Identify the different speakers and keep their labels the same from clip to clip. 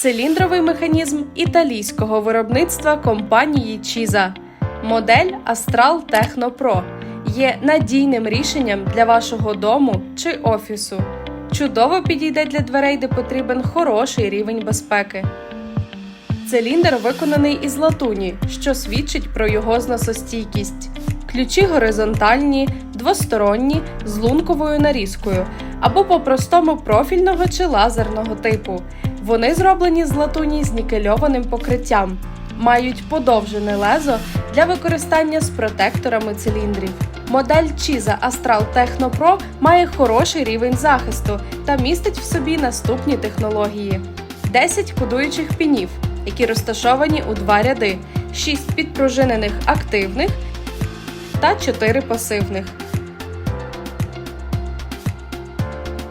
Speaker 1: Циліндровий механізм італійського виробництва компанії Чіза. Модель Astral Techno Pro є надійним рішенням для вашого дому чи офісу. Чудово підійде для дверей, де потрібен хороший рівень безпеки. Циліндр виконаний із латуні, що свідчить про його зносостійкість. Ключі горизонтальні, двосторонні, з лунковою нарізкою або по-простому профільного чи лазерного типу. Вони зроблені з латуні з нікельованим покриттям, мають подовжене лезо для використання з протекторами циліндрів. Модель Чіза Astral Techno Pro має хороший рівень захисту та містить в собі наступні технології: 10 кодуючих пінів, які розташовані у два ряди, 6 підпружинених активних та 4 пасивних.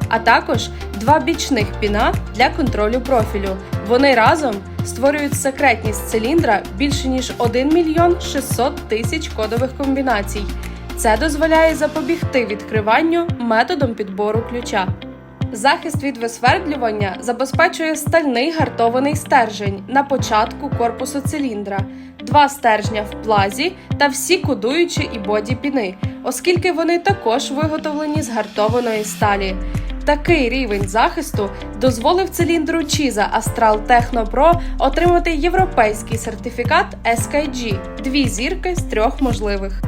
Speaker 1: А також два бічних піна для контролю профілю. Вони разом створюють секретність циліндра більше ніж 1 мільйон 600 тисяч кодових комбінацій. Це дозволяє запобігти відкриванню методом підбору ключа. Захист від висвердлювання забезпечує стальний гартований стержень на початку корпусу циліндра, два стержня в плазі та всі кодуючі і боді піни, оскільки вони також виготовлені з гартованої сталі. Такий рівень захисту дозволив циліндру Чіза Astral Techno Pro отримати європейський сертифікат SKG – дві зірки з трьох можливих.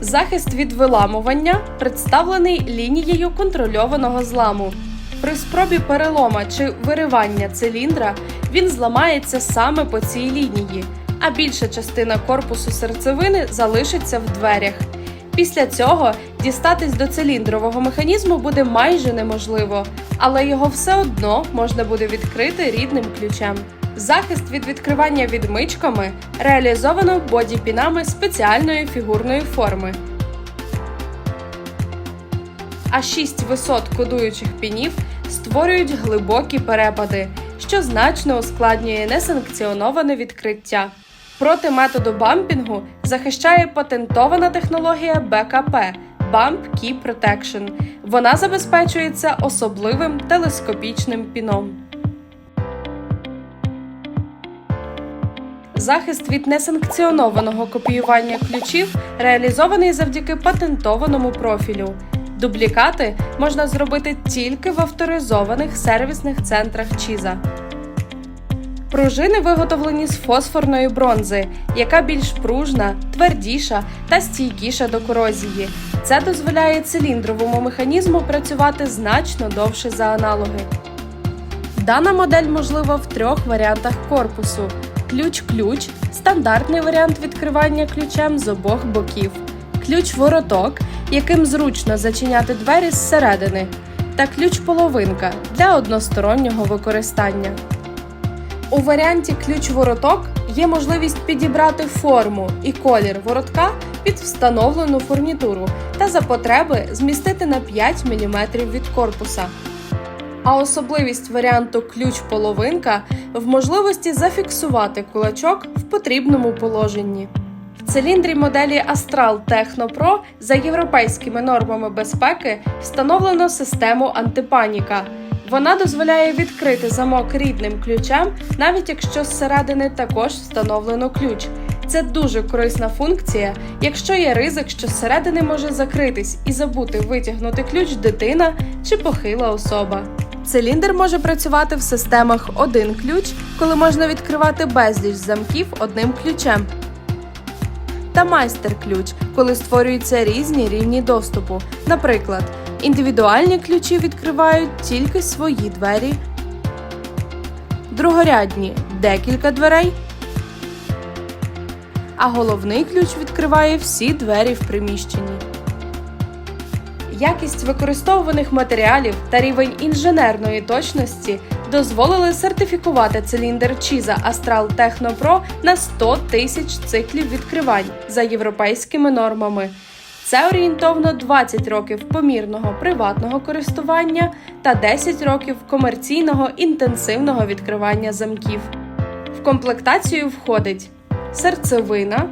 Speaker 1: Захист від виламування представлений лінією контрольованого зламу. При спробі перелома чи виривання циліндра він зламається саме по цій лінії, а більша частина корпусу серцевини залишиться в дверях. Після цього дістатись до циліндрового механізму буде майже неможливо, але його все одно можна буде відкрити рідним ключем. Захист від відкривання відмичками реалізовано бодіпінами спеціальної фігурної форми. А шість висот кодуючих пінів створюють глибокі перепади, що значно ускладнює несанкціоноване відкриття. Проти методу бампінгу захищає патентована технологія БКП Bump Key Protection. Вона забезпечується особливим телескопічним піном. Захист від несанкціонованого копіювання ключів реалізований завдяки патентованому профілю. Дублікати можна зробити тільки в авторизованих сервісних центрах Чіза. Пружини виготовлені з фосфорної бронзи, яка більш пружна, твердіша та стійкіша до корозії. Це дозволяє циліндровому механізму працювати значно довше за аналоги. Дана модель можлива в трьох варіантах корпусу: ключ-ключ, стандартний варіант відкривання ключем з обох боків, ключ-вороток, яким зручно зачиняти двері зсередини, та ключ-половинка для одностороннього використання. У варіанті ключ-вороток є можливість підібрати форму і колір воротка під встановлену фурнітуру та за потреби змістити на 5 мм від корпуса. А особливість варіанту ключ-половинка в можливості зафіксувати кулачок в потрібному положенні. В циліндрі моделі Astral Techno Pro за європейськими нормами безпеки встановлено систему антипаніка. Вона дозволяє відкрити замок рідним ключем, навіть якщо зсередини також встановлено ключ. Це дуже корисна функція, якщо є ризик, що зсередини може закритись і забути витягнути ключ дитина чи похила особа. Циліндр може працювати в системах один ключ, коли можна відкривати безліч замків одним ключем. Та майстер-ключ, коли створюються різні рівні доступу. Наприклад, індивідуальні ключі відкривають тільки свої двері, другорядні декілька дверей, а головний ключ відкриває всі двері в приміщенні. Якість використовуваних матеріалів та рівень інженерної точності дозволили сертифікувати циліндр Чіза Astral Techno Pro на 100 тисяч циклів відкривань за європейськими нормами. Це орієнтовно 20 років помірного приватного користування та 10 років комерційного інтенсивного відкривання замків. В комплектацію входить серцевина,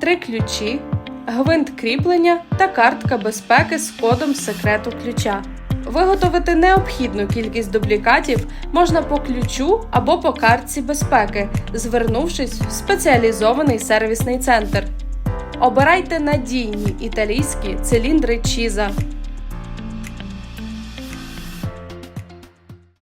Speaker 1: три ключі, гвинт кріплення та картка безпеки з кодом секрету ключа. Виготовити необхідну кількість дублікатів можна по ключу або по картці безпеки, звернувшись в спеціалізований сервісний центр. Обирайте надійні італійські циліндри Чіза.